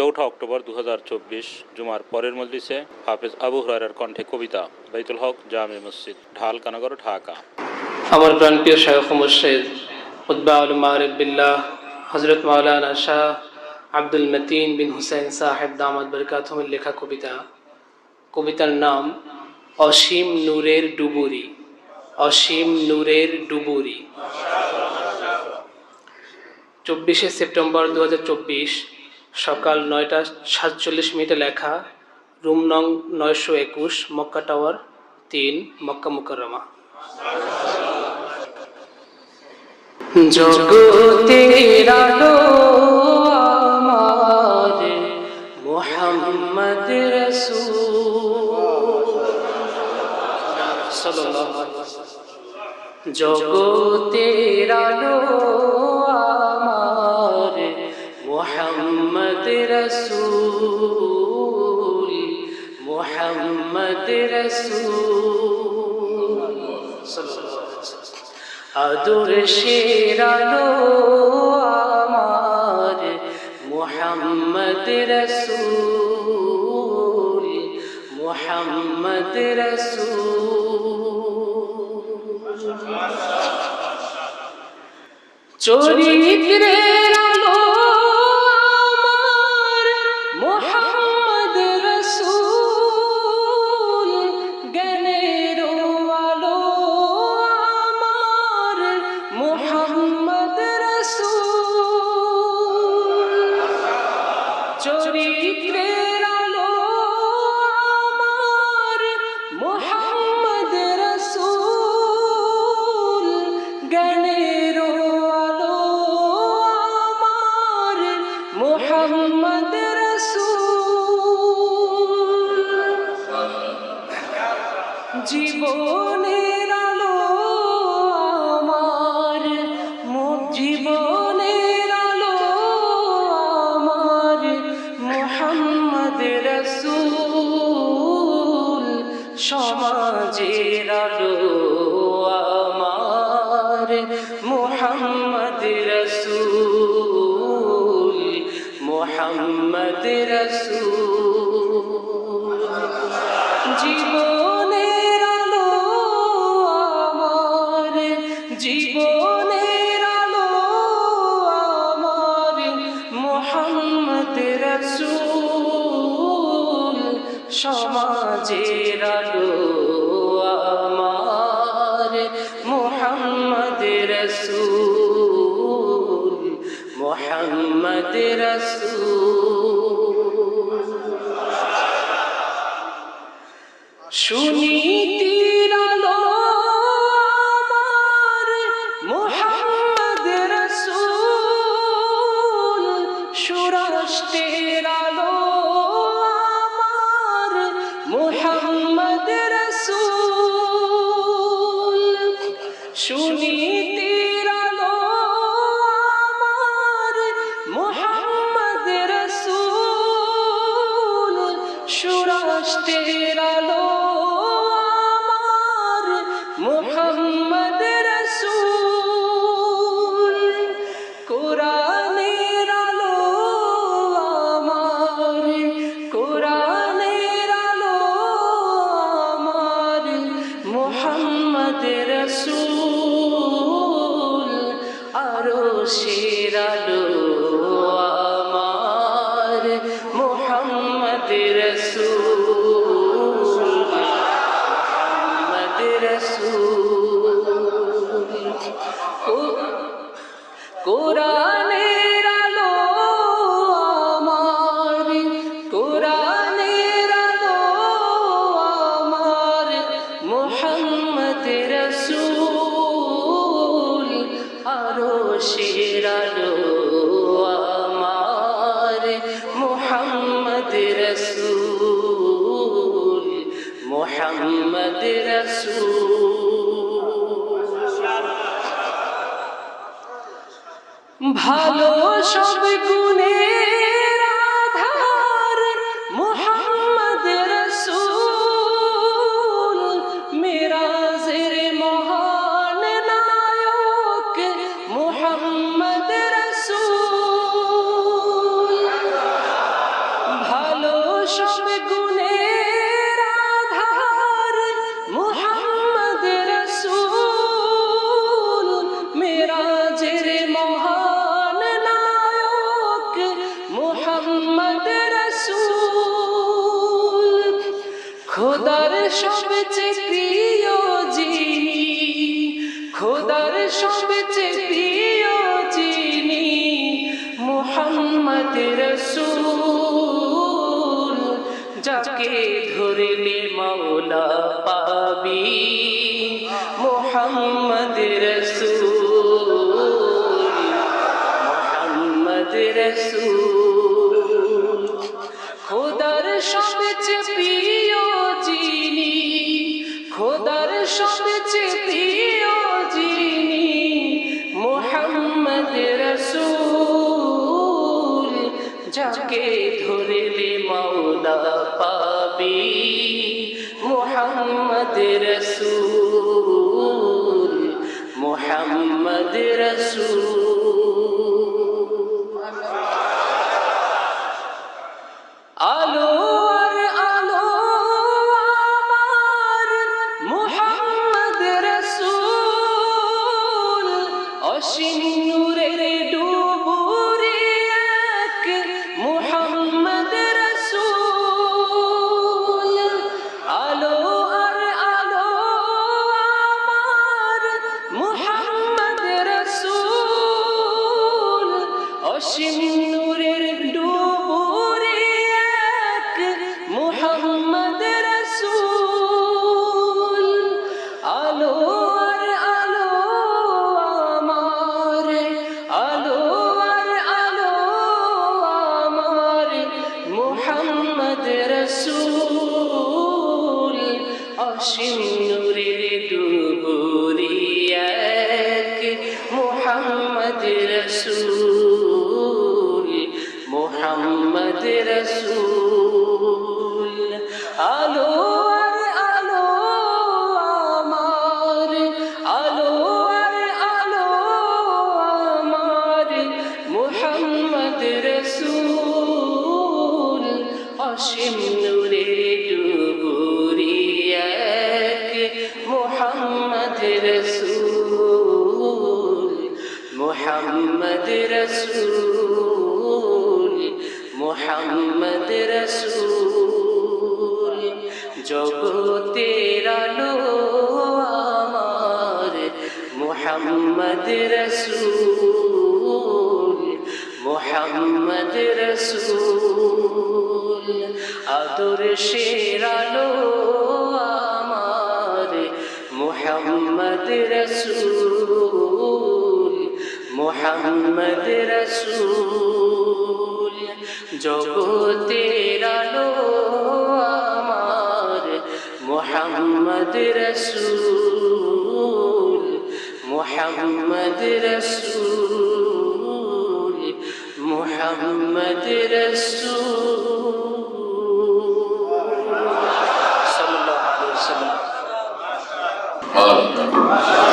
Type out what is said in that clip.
চৌঠা অক্টোবর দু হাজার চব্বিশ জুমার পরের মজলিসে হাফেজ আবু হরার কণ্ঠে কবিতা, বাইতুল হক, জামে মসজিদ, ঢাল কানাগর ঢাকা। আমার প্রাণপ্রিয় শায়খ মুর্শেদ উদ্বাউল মারিফ বিল্লাহ হজরত মাওলানা শাহ আব্দুল মতিন বিন হুসেন সাহেব দামাদ বরকাতমের লেখা কবিতা। কবিতার নাম, অসীম নূরের ডুবুরি, অসীম নূরের ডুবুরি। চব্বিশে সেপ্টেম্বর দু হাজার চব্বিশ সকাল নয়টা সাতচল্লিশ মিনিটে লেখা রুম নং নয়শো একুশ, মক্কা টাওয়ার তিন, মক্কা রসূল। সাল্লাল্লাহু আলাইহি মোহাম্মদ রসূল মোহাম্মদ রসূল। আদর শেরালো আমার মোহাম্মদ রসূল মোহাম্মদ রসূল। চরিত্রের মোহাম্মদ রসূল। জীবনের আলো আমার জীবনের আলো আমার মোহাম্মদ রসূল। সমাজের মোহাম্মদ রসূল জীবনের আলো আমার, জীবনের আলো আমার। মোহাম্মদ রসূল, সমাজের আলো আমার। মোহাম্মদ রসূল মোহাম্মদ রসূল। মোহাম্মদ রসূল ভালো সব গুণের সবচেয়ে প্রিয় যিনি। খোদার সবচেয়ে প্রিয় যিনি মোহাম্মদ রসুল, যাকে ধরলে মাওলা পাবি। মোহাম্মদ রসুল মোহাম্মদ রসুল। খোদার সব পাবি মোহাম্মদ রসুল মোহাম্মদ রসুল। অসীম নূরের ডুবুরি এক মুহাম্মদ রসুল মুহাম্মদ রসুল। আলো আর আলো মুহাম্মদ রসুল মুহাম্মদ রসুল, জগতের আলো আমার, মুহাম্মদ রসুল মুহাম্মদ রসুল, আদর্শের আলো আমার, মুহাম্মদ রসুল। মুহাম্মদ রসুল জগতের আলো আমার। মুহাম্মদ রসুল মুহাম্মদ রসুল মুহাম্মদ রসুল। ওয়াসাল্লাম। মাদার